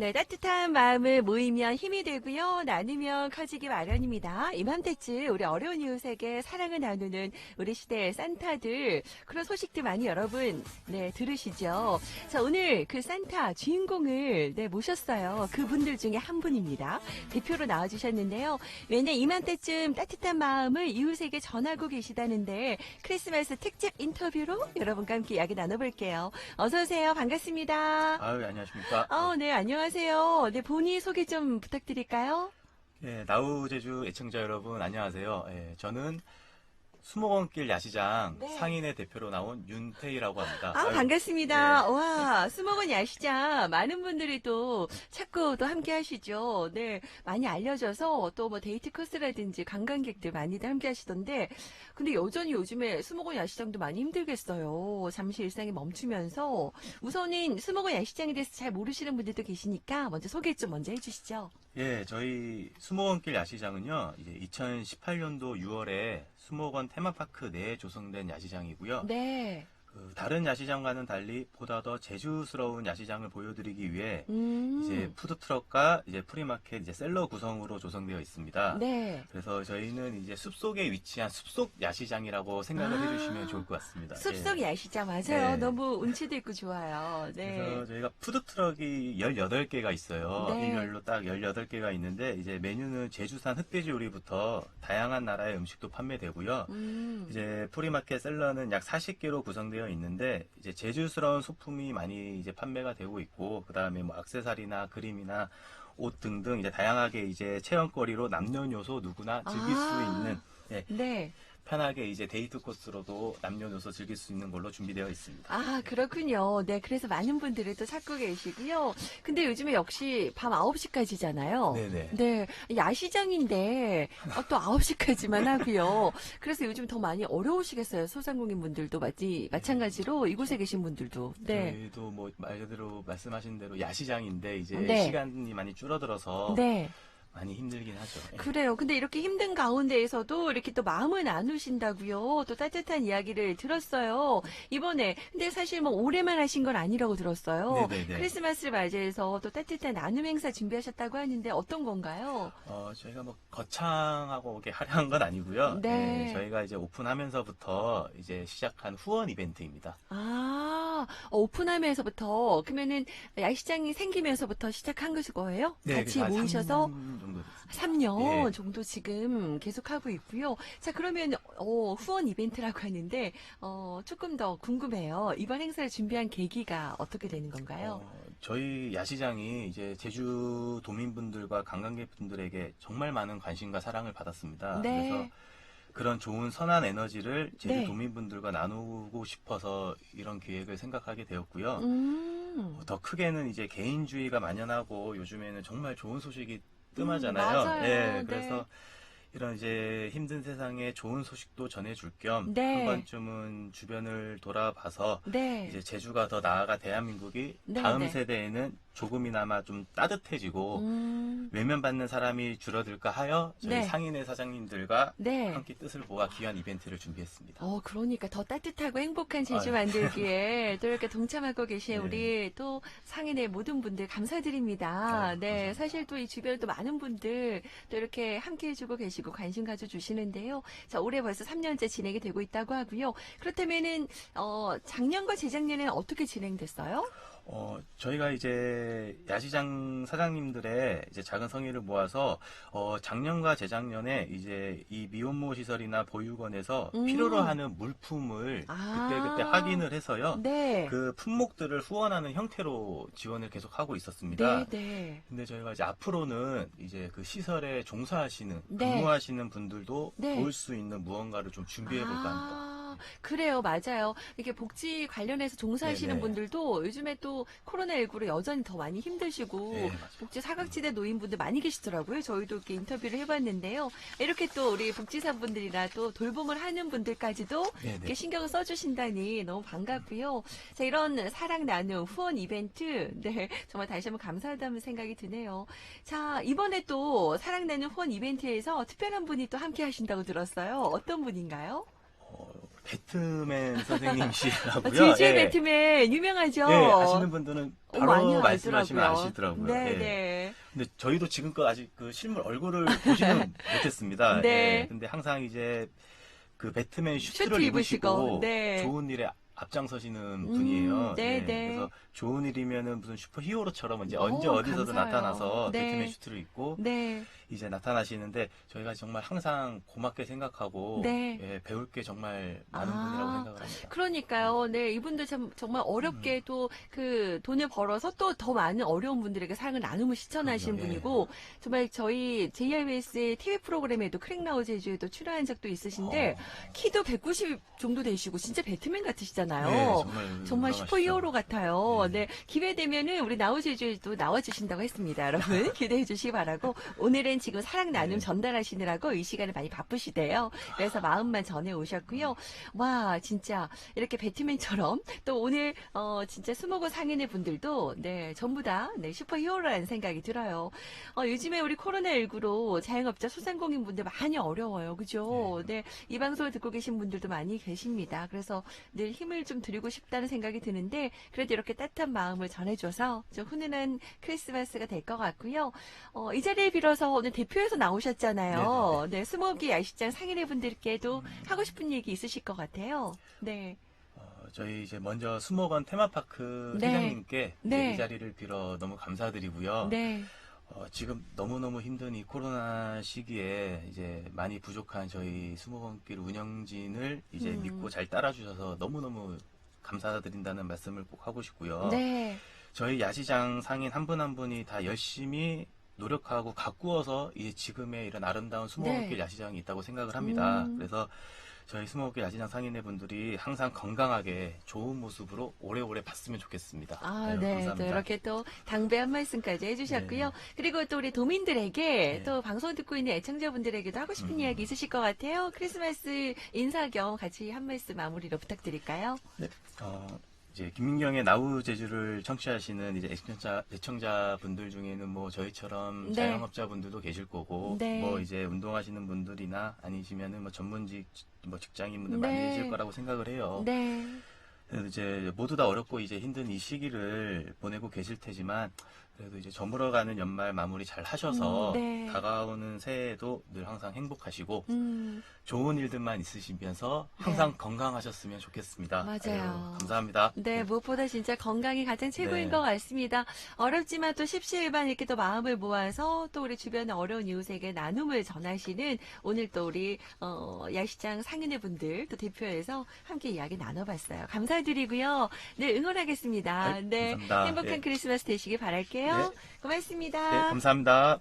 네, 따뜻한 마음을 모이면 힘이 되고요. 나누면 커지기 마련입니다. 이맘때쯤 우리 어려운 이웃에게 사랑을 나누는 우리 시대의 산타들 그런 소식들 많이 여러분 네 들으시죠. 자 오늘 그 산타 주인공을 네 모셨어요. 그분들 중에 한 분입니다. 대표로 나와 주셨는데요. 왜냐 이맘때쯤 따뜻한 마음을 이웃에게 전하고 계시다는데 크리스마스 특집 인터뷰로 여러분과 함께 이야기 나눠 볼게요. 어서 오세요. 반갑습니다. 아유, 안녕하십니까. 어, 네, 안녕하세요. 네, 본인 소개 좀 부탁드릴까요? 예, 나우제주 애청자 여러분, 안녕하세요. 예, 저는 수목원길 야시장 네. 상인의 대표로 나온 윤태희라고 합니다. 아, 아유, 반갑습니다. 네. 와, 수목원 야시장 많은 분들이 또 찾고 또 함께 하시죠. 네, 많이 알려져서 또 뭐 데이트 코스라든지 관광객들 많이들 함께 하시던데, 근데 여전히 요즘에 수목원 야시장도 많이 힘들겠어요. 잠시 일상이 멈추면서 우선은 수목원 야시장에 대해서 잘 모르시는 분들도 계시니까 먼저 소개 좀 먼저 해주시죠. 예, 저희 수목원길 야시장은요, 이제 2018년도 6월에 수목원 테마파크 내에 조성된 야시장이고요. 네. 그 다른 야시장과는 달리 보다 더 제주스러운 야시장을 보여드리기 위해 음. 이제 푸드트럭과 이제 프리마켓, 이제 셀러 구성으로 조성되어 있습니다. 네. 그래서 저희는 이제 숲속에 위치한 숲속 야시장이라고 생각을 아. 해주시면 좋을 것 같습니다. 숲속 예. 야시장 맞아요. 네. 너무 운치도 있고 좋아요. 네. 그래서 저희가 푸드트럭이 18개가 있어요. 네. 일렬로 딱 18개가 있는데 이제 메뉴는 제주산 흑돼지 요리부터 다양한 나라의 음식도 판매되고요. 음. 이제 프리마켓 셀러는 약 40개로 구성되어 있는데 이제 제주스러운 소품이 많이 이제 판매가 되고 있고 그 다음에 뭐 액세서리나 그림이나 옷 등등 이제 다양하게 이제 체험거리로 남녀노소 누구나 즐길 아. 수 있는 예, 네. 편하게 이제 데이트 코스로도 남녀노소 즐길 수 있는 걸로 준비되어 있습니다. 아, 그렇군요. 네. 그래서 많은 분들이 또 찾고 계시고요. 근데 요즘에 역시 밤 9시까지잖아요. 네네. 네. 야시장인데 어, 또 9시까지만 하고요. 그래서 요즘 더 많이 어려우시겠어요. 소상공인 분들도 마치 마찬가지로 이곳에 계신 분들도. 네. 저희도 뭐 말 그대로 말씀하신 대로 야시장인데 이제 네. 시간이 많이 줄어들어서 네. 많이 힘들긴 하죠. 예. 그래요. 근데 이렇게 힘든 가운데에서도 이렇게 또 마음을 나누신다고요. 또 따뜻한 이야기를 들었어요. 이번에 근데 사실 뭐 올해만 하신 건 아니라고 들었어요. 네네네. 크리스마스를 맞이해서 또 따뜻한 나눔 행사 준비하셨다고 하는데 어떤 건가요? 어, 저희가 뭐 거창하고 이렇게 화려한 건 아니고요. 네. 예, 저희가 이제 오픈하면서부터 이제 시작한 후원 이벤트입니다. 아, 어, 오픈하면서부터 그러면은 야시장이 생기면서부터 시작한 것일 거예요? 같이 그래서 한 모이셔서 3년 정도 됐습니다. 3년 예. 정도 지금 계속하고 있고요. 자, 그러면 어, 후원 이벤트라고 하는데 어, 조금 더 궁금해요. 이번 행사를 준비한 계기가 어떻게 되는 건가요? 어, 저희 야시장이 이제 제주 도민분들과 관광객분들에게 정말 많은 관심과 사랑을 받았습니다. 네. 그래서 그런 좋은 선한 에너지를 제주 네. 도민분들과 나누고 싶어서 이런 기획을 생각하게 되었고요. 음. 더 크게는 이제 개인주의가 만연하고 요즘에는 정말 좋은 소식이 음, 뜸하잖아요. 맞아요. 예, 네. 그래서 이런 이제 힘든 세상에 좋은 소식도 전해줄 겸 네. 한 번쯤은 주변을 돌아봐서 네. 이제 제주가 더 나아가 대한민국이 네, 다음 네. 세대에는 조금이나마 좀 따뜻해지고 음. 외면받는 사람이 줄어들까 하여 저희 네. 상인의 사장님들과 네. 함께 뜻을 모아 귀한 이벤트를 준비했습니다. 어, 그러니까 더 따뜻하고 행복한 제주 아유. 만들기에 또 이렇게 동참하고 계신 네. 우리 또 상인의 모든 분들 감사드립니다. 아유, 네, 감사합니다. 사실 또 이 주변에 또 많은 분들 또 이렇게 함께 해주고 계시고 관심 가져주시는데요. 자, 올해 벌써 3년째 진행이 되고 있다고 하고요. 그렇다면은, 어, 작년과 재작년에는 어떻게 진행됐어요? 어, 저희가 이제 야시장 사장님들의 이제 작은 성의를 모아서 어, 작년과 재작년에 이제 이 미혼모 시설이나 보육원에서 음. 필요로 하는 물품을 아. 그때 그때 확인을 해서요. 네. 그 품목들을 후원하는 형태로 지원을 계속 하고 있었습니다. 네, 네. 근데 저희가 이제 앞으로는 이제 그 시설에 종사하시는 네. 근무하시는 분들도 네. 도울 수 있는 무언가를 좀 준비해 볼까 합니다. 아, 그래요, 맞아요. 이게 복지 관련해서 종사하시는 네네. 분들도 요즘에 또 코로나19로 여전히 더 많이 힘드시고 네. 복지 사각지대 노인분들 많이 계시더라고요. 저희도 이렇게 인터뷰를 해봤는데요. 이렇게 또 우리 복지사분들이나 또 돌봄을 하는 분들까지도 네네. 이렇게 신경을 써주신다니 너무 반갑고요. 자, 이런 사랑 나눔 후원 이벤트, 네, 정말 다시 한번 감사하다는 생각이 드네요. 자, 이번에 또 사랑 나눔 후원 이벤트에서 특별한 분이 또 함께 하신다고 들었어요. 어떤 분인가요? 어, 배트맨 선생님이시라고요. 제주의 예. 배트맨 유명하죠. 예, 아시는 분들은 어, 바로 많이 말씀하시면 알더라고요. 아시더라고요. 네, 예. 네. 근데 저희도 지금껏 아직 그 실물 얼굴을 보지는 못했습니다. 네. 예. 근데 항상 이제 그 배트맨 슈트 슈트를 입으시고, 입으시고 네. 좋은 일에 앞장서시는 음, 분이에요. 네, 예. 네. 그래서 좋은 일이면은 무슨 슈퍼 히어로처럼 이제 오, 언제 어디서든 감사해요. 나타나서 네. 배트맨 슈트를 입고 네. 이제 나타나시는데 저희가 정말 항상 고맙게 생각하고 네. 예, 배울 게 정말 많은 아, 분이라고 생각을 합니다. 그러니까요. 네, 이분도 참 정말 어렵게도 그 돈을 벌어서 또 더 많은 어려운 분들에게 사랑을 나눔을 실천하시는 그럼요, 예. 분이고 정말 저희 JRBS의 TV 프로그램에도 크랙나우 제주에도 출연한 적도 있으신데 어, 키도 190 정도 되시고 진짜 배트맨 같으시잖아요. 네, 정말 정말 유명하시죠. 슈퍼히어로 같아요. 네. 네. 기회 되면은 우리 나우제주에도 나와주신다고 했습니다. 여러분. 기대해 주시기 바라고. 오늘은 지금 사랑 나눔 네. 전달하시느라고 이 시간에 많이 바쁘시대요. 그래서 마음만 전해 오셨고요. 와, 진짜 이렇게 배트맨처럼 또 오늘, 어, 진짜 스모그 상인의 분들도 네, 전부 다 네, 슈퍼히어로라는 생각이 들어요. 어, 요즘에 우리 코로나19로 자영업자 소상공인 분들 많이 어려워요. 그죠? 네. 이 방송을 듣고 계신 분들도 많이 계십니다. 그래서 늘 힘을 좀 드리고 싶다는 생각이 드는데 그래도 이렇게 따뜻한 마음을 전해줘서 좀 훈훈한 크리스마스가 될 것 같고요. 어, 이 자리에 빌어서 오늘 대표에서 나오셨잖아요. 네, 스모기 야시장 상인회 분들께도 하고 싶은 얘기 있으실 것 같아요. 네, 어, 저희 이제 먼저 수목원 테마파크 네. 회장님께 네. 이 자리를 빌어 너무 감사드리고요. 네, 어, 지금 너무너무 힘든 이 코로나 시기에 이제 많이 부족한 저희 수목원길 운영진을 이제 음. 믿고 잘 따라주셔서 너무너무 감사드린다는 말씀을 꼭 하고 싶고요. 네, 저희 야시장 상인 한 분 한 분이 다 열심히 노력하고 가꾸어서 이제 지금의 이런 아름다운 수목원길 네. 야시장이 있다고 생각을 합니다. 음. 그래서 저희 수목원길 야시장 상인의 분들이 항상 건강하게 좋은 모습으로 오래오래 봤으면 좋겠습니다. 아, 네, 네, 또 감사합니다. 이렇게 또 당배 한 말씀까지 해주셨고요. 그리고 또 우리 도민들에게 네. 또 방송 듣고 있는 애청자분들에게도 하고 싶은 음. 이야기 있으실 것 같아요. 크리스마스 인사 겸 같이 한 말씀 마무리로 부탁드릴까요? 어, 이제 김민경의 나우 제주를 청취하시는 이제 애청자 애청자 분들 중에는 뭐 저희처럼 네. 자영업자 분들도 계실 거고 네. 뭐 이제 운동하시는 분들이나 아니시면은 뭐 전문직 뭐 직장인 분들 많이 네. 계실 거라고 생각을 해요. 네. 이제 모두 다 어렵고 이제 힘든 이 시기를 보내고 계실 테지만 그래도 이제 저물어가는 연말 마무리 잘 하셔서 음, 네. 다가오는 새해에도 늘 항상 행복하시고 음, 좋은 일들만 있으시면서 항상 건강하셨으면 좋겠습니다. 네. 맞아요. 아유, 감사합니다. 네, 무엇보다 진짜 건강이 가장 최고인 네. 것 같습니다. 어렵지만 또 십시일반 이렇게 또 마음을 모아서 또 우리 주변의 어려운 이웃에게 나눔을 전하시는 오늘 또 우리 어, 야시장 상인의 분들 또 대표해서 함께 이야기 나눠봤어요. 감사드리고요. 네, 응원하겠습니다. 네, 네, 감사합니다. 행복한 네. 크리스마스 되시길 바랄게요. 네. 고맙습니다. 네, 감사합니다.